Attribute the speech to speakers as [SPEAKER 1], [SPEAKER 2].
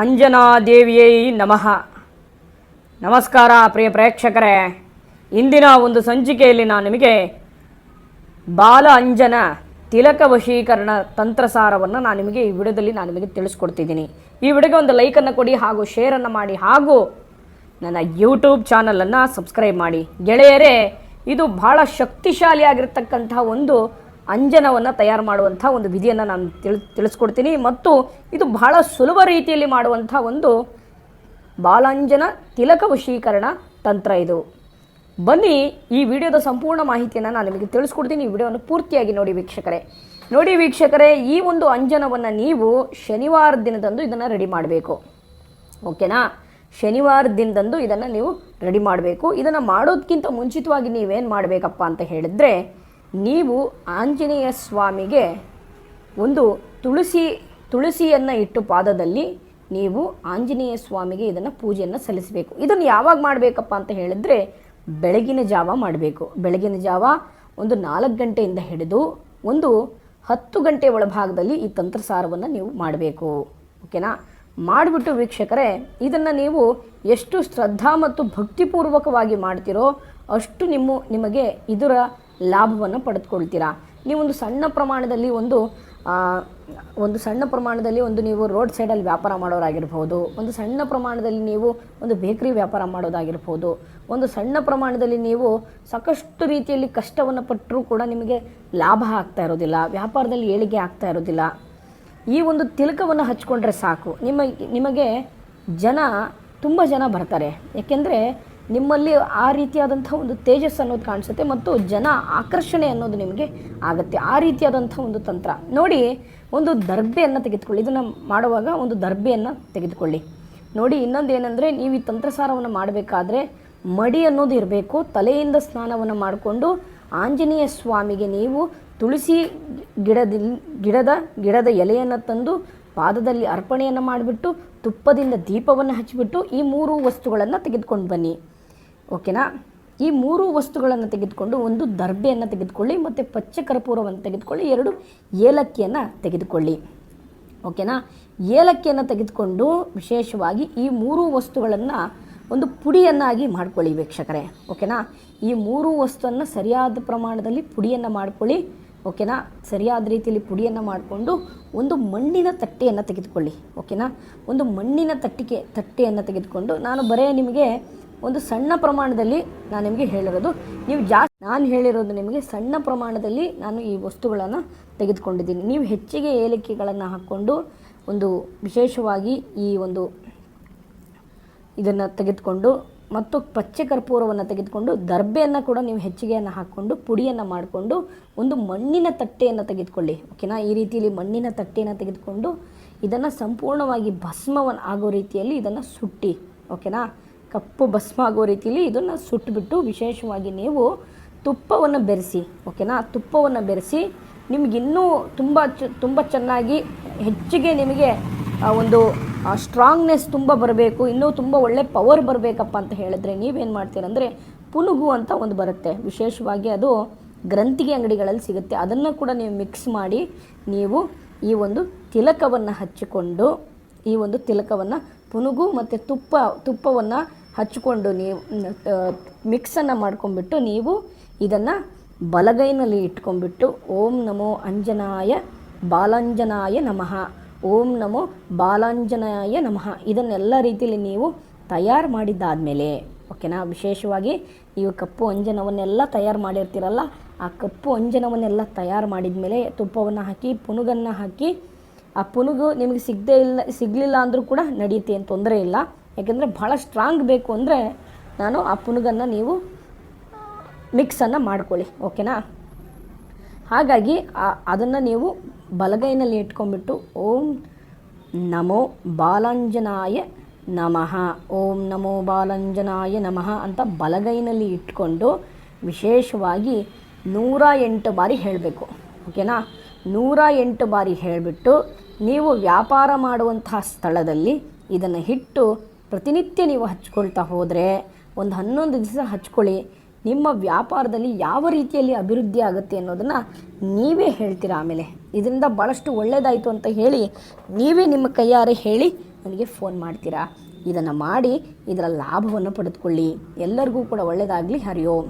[SPEAKER 1] ಅಂಜನಾದೇವಿಯೈ ನಮಃ. ನಮಸ್ಕಾರ ಪ್ರಿಯ ಪ್ರೇಕ್ಷಕರೇ. ಇಂದಿನ ಒಂದು ಸಂಚಿಕೆಯಲ್ಲಿ ನಾನು ನಿಮಗೆ ಬಾಲ ಅಂಜನ ತಿಲಕ ವಶೀಕರಣ ತಂತ್ರಸಾರವನ್ನು ನಾನು ನಿಮಗೆ ಈ ವಿಡಿಯೋದಲ್ಲಿ ನಾನು ನಿಮಗೆ ತಿಳಿಸ್ಕೊಡ್ತಿದ್ದೀನಿ. ಈ ವಿಡಿಯೋಗೆ ಒಂದು ಲೈಕನ್ನು ಕೊಡಿ ಹಾಗೂ ಶೇರನ್ನು ಮಾಡಿ ಹಾಗೂ ನನ್ನ ಯೂಟ್ಯೂಬ್ ಚಾನಲನ್ನು ಸಬ್ಸ್ಕ್ರೈಬ್ ಮಾಡಿ. ಗೆಳೆಯರೇ, ಇದು ಭಾಳ ಶಕ್ತಿಶಾಲಿಯಾಗಿರ್ತಕ್ಕಂಥ ಒಂದು ಅಂಜನವನ್ನು ತಯಾರು ಮಾಡುವಂಥ ಒಂದು ವಿಧಿಯನ್ನು ನಾನು ತಿಳಿ, ತಿಳಿಸ್ಕೊಡ್ತೀನಿ. ಮತ್ತು ಇದು ಬಹಳ ಸುಲಭ ರೀತಿಯಲ್ಲಿ ಮಾಡುವಂಥ ಒಂದು ಬಾಲಾಂಜನ ತಿಲಕ ವಶೀಕರಣ ತಂತ್ರ ಇದು. ಬನ್ನಿ ಈ ವಿಡಿಯೋದ ಸಂಪೂರ್ಣ ಮಾಹಿತಿಯನ್ನು ನಾನು ನಿಮಗೆ ತಿಳಿಸ್ಕೊಡ್ತೀನಿ. ಈ ವಿಡಿಯೋವನ್ನು ಪೂರ್ತಿಯಾಗಿ ನೋಡಿ ವೀಕ್ಷಕರೇ. ನೋಡಿ ವೀಕ್ಷಕರೇ, ಈ ಒಂದು ಅಂಜನವನ್ನು ನೀವು ಶನಿವಾರ ದಿನದಂದು ಇದನ್ನು ರೆಡಿ ಮಾಡಬೇಕು. ಓಕೆನಾ? ಶನಿವಾರ ದಿನದಂದು ಇದನ್ನು ನೀವು ರೆಡಿ ಮಾಡಬೇಕು. ಇದನ್ನು ಮಾಡೋದಕ್ಕಿಂತ ಮುಂಚಿತವಾಗಿ ನೀವೇನು ಮಾಡಬೇಕಪ್ಪ ಅಂತ ಹೇಳಿದ್ರೆ ನೀವು ಆಂಜನೇಯ ಸ್ವಾಮಿಗೆ ಒಂದು ತುಳಸಿ, ತುಳಸಿಯನ್ನು ಇಟ್ಟು ಪಾದದಲ್ಲಿ ನೀವು ಆಂಜನೇಯ ಸ್ವಾಮಿಗೆ ಇದನ್ನು ಪೂಜೆಯನ್ನು ಸಲ್ಲಿಸಬೇಕು. ಇದನ್ನು ಯಾವಾಗ ಮಾಡಬೇಕಪ್ಪ ಅಂತ ಹೇಳಿದರೆ ಬೆಳಗಿನ ಜಾವ ಮಾಡಬೇಕು. ಬೆಳಗಿನ ಜಾವ ಒಂದು ನಾಲ್ಕು ಗಂಟೆಯಿಂದ ಹಿಡಿದು ಒಂದು ಹತ್ತು ಗಂಟೆ ಒಳಭಾಗದಲ್ಲಿ ಈ ತಂತ್ರಸಾರವನ್ನು ನೀವು ಮಾಡಬೇಕು. ಓಕೆನಾ? ಮಾಡಿಬಿಟ್ಟು ವೀಕ್ಷಕರೇ, ಇದನ್ನು ನೀವು ಎಷ್ಟು ಶ್ರದ್ಧಾ ಮತ್ತು ಭಕ್ತಿಪೂರ್ವಕವಾಗಿ ಮಾಡ್ತಿರೋ ಅಷ್ಟು ನಿಮ್ಮ, ನಿಮಗೆ ಇದರ ಲಾಭವನ್ನು ಪಡೆದುಕೊಳ್ತೀರಾ? ನೀವೊಂದು ಸಣ್ಣ ಪ್ರಮಾಣದಲ್ಲಿ ಒಂದು ಒಂದು ಸಣ್ಣ ಪ್ರಮಾಣದಲ್ಲಿ ಒಂದು ನೀವು ರೋಡ್ ಸೈಡಲ್ಲಿ ವ್ಯಾಪಾರ ಮಾಡೋರಾಗಿರ್ಬೋದು, ಒಂದು ಸಣ್ಣ ಪ್ರಮಾಣದಲ್ಲಿ ನೀವು ಒಂದು ಬೇಕರಿ ವ್ಯಾಪಾರ ಮಾಡೋದಾಗಿರ್ಬೋದು, ಒಂದು ಸಣ್ಣ ಪ್ರಮಾಣದಲ್ಲಿ ನೀವು ಸಾಕಷ್ಟು ರೀತಿಯಲ್ಲಿ ಕಷ್ಟವನ್ನು ಪಟ್ಟರೂ ಕೂಡ ನಿಮಗೆ ಲಾಭ ಆಗ್ತಾ ಇರೋದಿಲ್ಲ, ವ್ಯಾಪಾರದಲ್ಲಿ ಏಳಿಗೆ ಆಗ್ತಾ ಇರೋದಿಲ್ಲ. ಈ ಒಂದು ತಿಲಕವನ್ನು ಹಚ್ಕೊಂಡ್ರೆ ಸಾಕು. ನಿಮ್ಮ, ನಿಮಗೆ ಜನ, ತುಂಬ ಜನ ಬರ್ತಾರೆ. ಯಾಕೆಂದರೆ ನಿಮ್ಮಲ್ಲಿ ಆ ರೀತಿಯಾದಂಥ ಒಂದು ತೇಜಸ್ ಅನ್ನೋದು ಕಾಣಿಸುತ್ತೆ ಮತ್ತು ಜನ ಆಕರ್ಷಣೆ ಅನ್ನೋದು ನಿಮಗೆ ಆಗುತ್ತೆ. ಆ ರೀತಿಯಾದಂಥ ಒಂದು ತಂತ್ರ. ನೋಡಿ, ಒಂದು ದರ್ಬೆಯನ್ನು ತೆಗೆದುಕೊಳ್ಳಿ. ಇದನ್ನು ಮಾಡುವಾಗ ಒಂದು ದರ್ಬೆಯನ್ನು ತೆಗೆದುಕೊಳ್ಳಿ. ನೋಡಿ, ಇನ್ನೊಂದು ಏನಂದರೆ, ನೀವು ಈ ತಂತ್ರಸಾರವನ್ನು ಮಾಡಬೇಕಾದ್ರೆ ಮಡಿ ಅನ್ನೋದು ಇರಬೇಕು. ತಲೆಯಿಂದ ಸ್ನಾನವನ್ನು ಮಾಡಿಕೊಂಡು ಆಂಜನೇಯ ಸ್ವಾಮಿಗೆ ನೀವು ತುಳಸಿ ಗಿಡದ ಗಿಡದ ಗಿಡದ ಎಲೆಯನ್ನು ತಂದು ಪಾದದಲ್ಲಿ ಅರ್ಪಣೆಯನ್ನು ಮಾಡಿಬಿಟ್ಟು ತುಪ್ಪದಿಂದ ದೀಪವನ್ನು ಹಚ್ಚಿಬಿಟ್ಟು ಈ ಮೂರು ವಸ್ತುಗಳನ್ನು ತೆಗೆದುಕೊಂಡು ಬನ್ನಿ. ಓಕೆನಾ? ಈ ಮೂರು ವಸ್ತುಗಳನ್ನು ತೆಗೆದುಕೊಂಡು ಒಂದು ದರ್ಬೆಯನ್ನು ತೆಗೆದುಕೊಳ್ಳಿ, ಮತ್ತು ಪಚ್ಚ ಕರ್ಪೂರವನ್ನು ತೆಗೆದುಕೊಳ್ಳಿ, ಎರಡು ಏಲಕ್ಕಿಯನ್ನು ತೆಗೆದುಕೊಳ್ಳಿ. ಓಕೆನಾ? ಏಲಕ್ಕಿಯನ್ನು ತೆಗೆದುಕೊಂಡು ವಿಶೇಷವಾಗಿ ಈ ಮೂರು ವಸ್ತುಗಳನ್ನು ಒಂದು ಪುಡಿಯನ್ನಾಗಿ ಮಾಡ್ಕೊಳ್ಳಿ ವೀಕ್ಷಕರೇ. ಓಕೆನಾ? ಈ ಮೂರು ವಸ್ತುವನ್ನು ಸರಿಯಾದ ಪ್ರಮಾಣದಲ್ಲಿ ಪುಡಿಯನ್ನು ಮಾಡ್ಕೊಳ್ಳಿ. ಓಕೆನಾ? ಸರಿಯಾದ ರೀತಿಯಲ್ಲಿ ಪುಡಿಯನ್ನು ಮಾಡಿಕೊಂಡು ಒಂದು ಮಣ್ಣಿನ ತಟ್ಟೆಯನ್ನು ತೆಗೆದುಕೊಳ್ಳಿ. ಓಕೆನಾ? ಒಂದು ಮಣ್ಣಿನ ತಟ್ಟಿಗೆ, ತಟ್ಟೆಯನ್ನು ತೆಗೆದುಕೊಂಡು ನಾನು ಬರೇ ನಿಮಗೆ ಒಂದು ಸಣ್ಣ ಪ್ರಮಾಣದಲ್ಲಿ ನಾನು ನಿಮಗೆ ಹೇಳಿರೋದು. ನೀವು ಜಾಸ್ತಿ ನಾನು ಹೇಳಿರೋದು ನಿಮಗೆ ಸಣ್ಣ ಪ್ರಮಾಣದಲ್ಲಿ ನಾನು ಈ ವಸ್ತುಗಳನ್ನು ತೆಗೆದುಕೊಂಡಿದ್ದೀನಿ. ನೀವು ಹೆಚ್ಚಿಗೆ ಏಲಕ್ಕಿಗಳನ್ನು ಹಾಕ್ಕೊಂಡು ಒಂದು ವಿಶೇಷವಾಗಿ ಈ ಒಂದು ಇದನ್ನು ತೆಗೆದುಕೊಂಡು ಮತ್ತು ಪಚ್ಚೆ ಕರ್ಪೂರವನ್ನು ತೆಗೆದುಕೊಂಡು ದರ್ಬೆಯನ್ನು ಕೂಡ ನೀವು ಹೆಚ್ಚಿಗೆಯನ್ನು ಹಾಕ್ಕೊಂಡು ಪುಡಿಯನ್ನು ಮಾಡಿಕೊಂಡು ಒಂದು ಮಣ್ಣಿನ ತಟ್ಟೆಯನ್ನು ತೆಗೆದುಕೊಳ್ಳಿ. ಓಕೆನಾ? ಈ ರೀತಿಯಲ್ಲಿ ಮಣ್ಣಿನ ತಟ್ಟೆಯನ್ನು ತೆಗೆದುಕೊಂಡು ಇದನ್ನು ಸಂಪೂರ್ಣವಾಗಿ ಭಸ್ಮವನ್ನು ಆಗೋ ರೀತಿಯಲ್ಲಿ ಇದನ್ನು ಸುಟ್ಟಿ. ಓಕೆನಾ? ಕಪ್ಪು ಭಸ್ಮ ಆಗೋ ರೀತಿಯಲ್ಲಿ ಇದನ್ನು ಸುಟ್ಟುಬಿಟ್ಟು ವಿಶೇಷವಾಗಿ ನೀವು ತುಪ್ಪವನ್ನು ಬೆರೆಸಿ ಓಕೆನಾ ತುಪ್ಪವನ್ನು ಬೆರೆಸಿ, ನಿಮಗಿನ್ನೂ ತುಂಬ ಚ, ತುಂಬ ಚೆನ್ನಾಗಿ ಹೆಚ್ಚಿಗೆ ನಿಮಗೆ ಒಂದು ಸ್ಟ್ರಾಂಗ್ನೆಸ್ ತುಂಬ ಬರಬೇಕು, ಇನ್ನೂ ತುಂಬ ಒಳ್ಳೆ ಪವರ್ ಬರಬೇಕಪ್ಪ ಅಂತ ಹೇಳಿದ್ರೆ ನೀವೇನು ಮಾಡ್ತೀರಂದರೆ ಪುನುಗು ಅಂತ ಒಂದು ಬರುತ್ತೆ. ವಿಶೇಷವಾಗಿ ಅದು ಗ್ರಂಥಿಗೆ ಅಂಗಡಿಗಳಲ್ಲಿ ಸಿಗುತ್ತೆ. ಅದನ್ನು ಕೂಡ ನೀವು ಮಿಕ್ಸ್ ಮಾಡಿ ನೀವು ಈ ಒಂದು ತಿಲಕವನ್ನು ಹಚ್ಚಿಕೊಂಡು, ಈ ಒಂದು ತಿಲಕವನ್ನು ಪುನುಗು ಮತ್ತು ತುಪ್ಪ, ತುಪ್ಪವನ್ನು ಹಚ್ಚಿಕೊಂಡು ನೀವು ಮಿಕ್ಸನ್ನು ಮಾಡ್ಕೊಂಡ್ಬಿಟ್ಟು ನೀವು ಇದನ್ನು ಬಲಗೈನಲ್ಲಿ ಇಟ್ಕೊಂಡ್ಬಿಟ್ಟು ಓಂ ನಮೋ ಅಂಜನಾಯ ಬಾಲಾಂಜನಾಯ ನಮಃ. ಓಂ ನಮೋ ಬಾಲಾಂಜನಾಯ ನಮಃ. ಇದನ್ನೆಲ್ಲ ರೀತಿಯಲ್ಲಿ ನೀವು ತಯಾರು ಮಾಡಿದ್ದಾದಮೇಲೆ, ಓಕೆನಾ? ವಿಶೇಷವಾಗಿ ಈ ಕಪ್ಪು ಅಂಜನವನ್ನೆಲ್ಲ ತಯಾರು ಮಾಡಿರ್ತೀರಲ್ಲ, ಆ ಕಪ್ಪು ಅಂಜನವನ್ನೆಲ್ಲ ತಯಾರು ಮಾಡಿದ ಮೇಲೆ ತುಪ್ಪವನ್ನು ಹಾಕಿ, ಪುನುಗನ್ನು ಹಾಕಿ, ಆ ಪುನುಗು ನಿಮಗೆ ಸಿಗದೇ ಇಲ್ಲ, ಸಿಗಲಿಲ್ಲ ಅಂದರೂ ಕೂಡ ನಡೆಯುತ್ತೆ ಏನು ತೊಂದರೆ ಇಲ್ಲ. ಯಾಕೆಂದರೆ ಭಾಳ ಸ್ಟ್ರಾಂಗ್ ಬೇಕು ಅಂದರೆ ನಾನು ಆ ಪುನಗನ್ನು ನೀವು ಮಿಕ್ಸನ್ನು ಮಾಡ್ಕೊಳ್ಳಿ ಓಕೆನಾ ಹಾಗಾಗಿ ಅದನ್ನು ನೀವು ಬಲಗೈನಲ್ಲಿ ಇಟ್ಕೊಂಡ್ಬಿಟ್ಟು ಓಂ ನಮೋ ಬಾಲಾಂಜನಾಯ ನಮಃ, ಓಂ ನಮೋ ಬಾಲಾಂಜನಾಯ ನಮಃ ಅಂತ ಬಲಗೈನಲ್ಲಿ ಇಟ್ಕೊಂಡು ವಿಶೇಷವಾಗಿ ನೂರ ಎಂಟು ಬಾರಿ ಹೇಳಬೇಕು ಓಕೆನಾ ನೂರ ಎಂಟು ಬಾರಿ ಹೇಳಿಬಿಟ್ಟು ನೀವು ವ್ಯಾಪಾರ ಮಾಡುವಂತಹ ಸ್ಥಳದಲ್ಲಿ ಇದನ್ನು ಇಟ್ಟು ಪ್ರತಿನಿತ್ಯ ನೀವು ಹಚ್ಕೊಳ್ತಾ ಹೋದರೆ, ಒಂದು ಹನ್ನೊಂದು ದಿವಸ ಹಚ್ಕೊಳ್ಳಿ, ನಿಮ್ಮ ವ್ಯಾಪಾರದಲ್ಲಿ ಯಾವ ರೀತಿಯಲ್ಲಿ ಅಭಿವೃದ್ಧಿ ಆಗುತ್ತೆ ಅನ್ನೋದನ್ನು ನೀವೇ ಹೇಳ್ತೀರಾ ಆಮೇಲೆ? ಇದರಿಂದ ಭಾಳಷ್ಟು ಒಳ್ಳೆಯದಾಯಿತು ಅಂತ ಹೇಳಿ ನೀವೇ ನಿಮ್ಮ ಕೈಯಾರೆ ಹೇಳಿ ನನಗೆ ಫೋನ್ ಮಾಡ್ತೀರಾ? ಇದನ್ನು ಮಾಡಿ, ಇದರ ಲಾಭವನ್ನು ಪಡೆದುಕೊಳ್ಳಿ. ಎಲ್ಲರಿಗೂ ಕೂಡ ಒಳ್ಳೆಯದಾಗಲಿ ಹರಿ ಓಂ